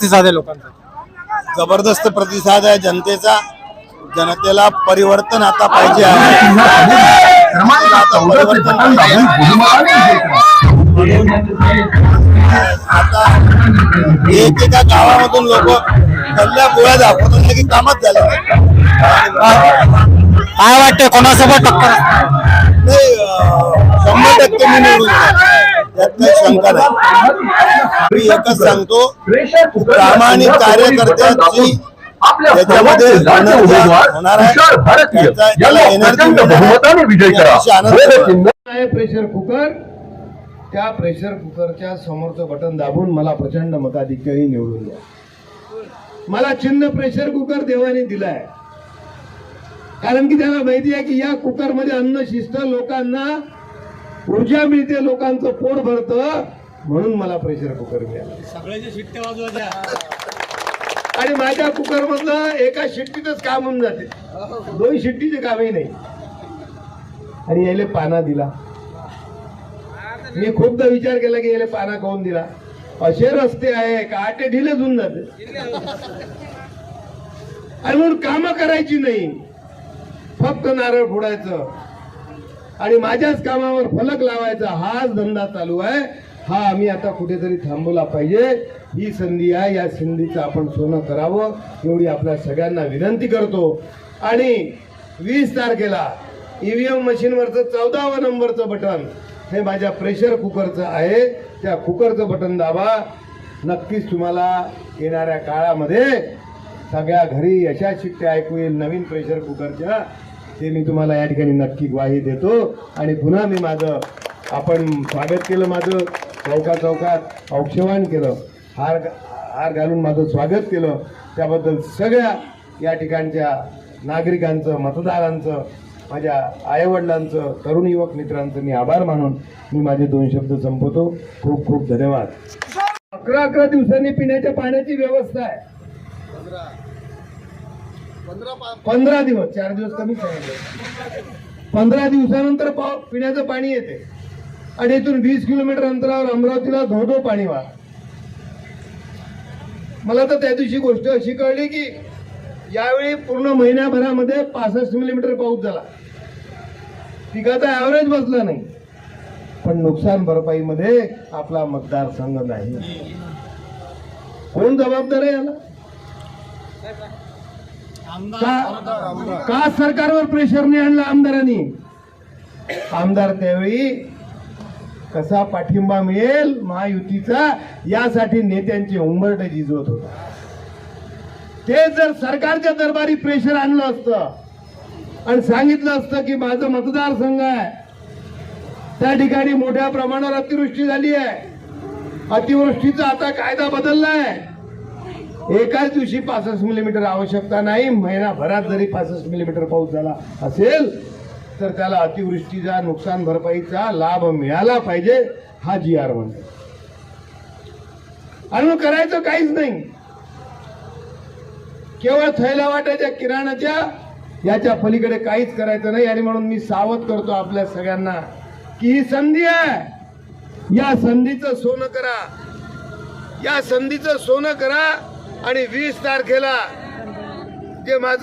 प्रतिसाद आहे लोकांचा जबरदस्त प्रतिसाद आहे. जनतेचा जनतेला परिवर्तन आता पाहिजे आहे. आता एकेका गावामधून लोक कल्ल्या गोळ्या दाखवतात की कामच झालं. काय वाटतंय? कोणासोबत टक्कर नाही शंभर टक्के मी निवडून. त्यात काही शंका नाही. मी एकच सांगतो प्रामाणिक कार्यकर्त्याची त्याच्यामध्ये होणार आहे. त्याला प्रेशर कुकर त्या प्रेशर कुकरच्या समोरचं बटन दाबून मला प्रचंड मताधिक्याने निवडून द्या. मला चिन्ह प्रेशर कुकर देवाने दिलाय. कारण की त्याला माहिती आहे की या कुकरमध्ये अन्न शिस्त लोकांना ऊर्जा मिळते लोकांचं पोट भरतं म्हणून मला प्रेशर कुकर मिळाला. आणि माझ्या कुकर मधलं एका शिट्टीतच काम होऊन जाते. दोन शिट्टीचे कामही नाही. आणि याले पाना दिला. मी खूपदा विचार केला की याला पाना काऊन दिला? असे रस्ते आहे का आटे ढिले होऊन जाते? आणि म्हणून काम करायची नाही. फक्त नारळ फोडायचं. आणि माझ्याच कामावर फलक लावायचा हाच धंदा चालू आहे. हा आम्ही आता कुठेतरी थांबवला पाहिजे. ही संधी आहे या संधीचं आपण सोनं करावं एवढी आपल्या सगळ्यांना विनंती करतो. आणि वीस तारखेला ईव्हीएम मशीनवरचं चौदावं नंबरचं बटन हे माझ्या प्रेशर कुकरचं आहे. त्या कुकरचं बटन दाबा. नक्कीच तुम्हाला येणाऱ्या काळामध्ये सगळ्या घरी अशा शिट्ट्या ऐकू येईल नवीन प्रेशर कुकरच्या. ते मी तुम्हाला या ठिकाणी नक्की ग्वाही देतो. आणि पुन्हा मी माझं आपण स्वागत केलं माझं चौका चौकात औक्षवान केलं हार हार घालून माझं स्वागत केलं. त्याबद्दल सगळ्या या ठिकाणच्या नागरिकांचं मतदारांचं माझ्या आईवडिलांचं तरुण युवक मित्रांचं मी आभार मानून मी माझे दोन शब्द संपवतो. खूप खूप धन्यवाद. अकरा अकरा दिवसांनी पिण्याच्या पाण्याची व्यवस्था आहे. पंधरा दिवस चार दिवस कमी सांगितले पंधरा दिवसानंतर पाव पिण्याचं पाणी येते. आणि इथून वीस किलोमीटर अंतरावर अमरावतीला धो धो पाणी वाह. मला तर त्या दिवशी गोष्ट अशी कळली की यावेळी पूर्ण महिन्याभरामध्ये पासष्ट मिलीमीटर पाऊस झाला. पिकाचा ॲव्हरेज बसला नाही. पण नुकसान भरपाईमध्ये आपला मतदारसंघ नाही. कोण जबाबदार आहे याला? का का सरकारवर प्रेशर नाही आणलं आमदारांनी? आमदार त्यावेळी कसा पाठिंबा मिळेल महायुतीचा यासाठी नेत्यांची उंबरट झिजवत होता. ते जर सरकारच्या दरबारी प्रेशर आणलं असतं आणि सांगितलं असतं की माझं मतदारसंघ आहे त्या ठिकाणी मोठ्या प्रमाणावर अतिवृष्टी झाली आहे. अतिवृष्टीचा आता कायदा बदलला आहे. एकाच दिवशी पासष्ट मिलीमीटर आवश्यकता नाही. महिनाभरात जरी पासष्ट मिलीमीटर पाऊस झाला असेल तर त्याला अतिवृष्टीचा नुकसान भरपाईचा लाभ मिळाला पाहिजे हा जी आर म्हणतो. आणि करायचं काहीच नाही. केवळ थैला वाटायच्या किराणाच्या याच्या पलीकडे काहीच करायचं नाही. आणि म्हणून मी सावध करतो आपल्या सगळ्यांना की ही संधी आहे. या संधीचं सोनं करा. या संधीचं सोनं करा. आणि वीस तारखेला जे माझं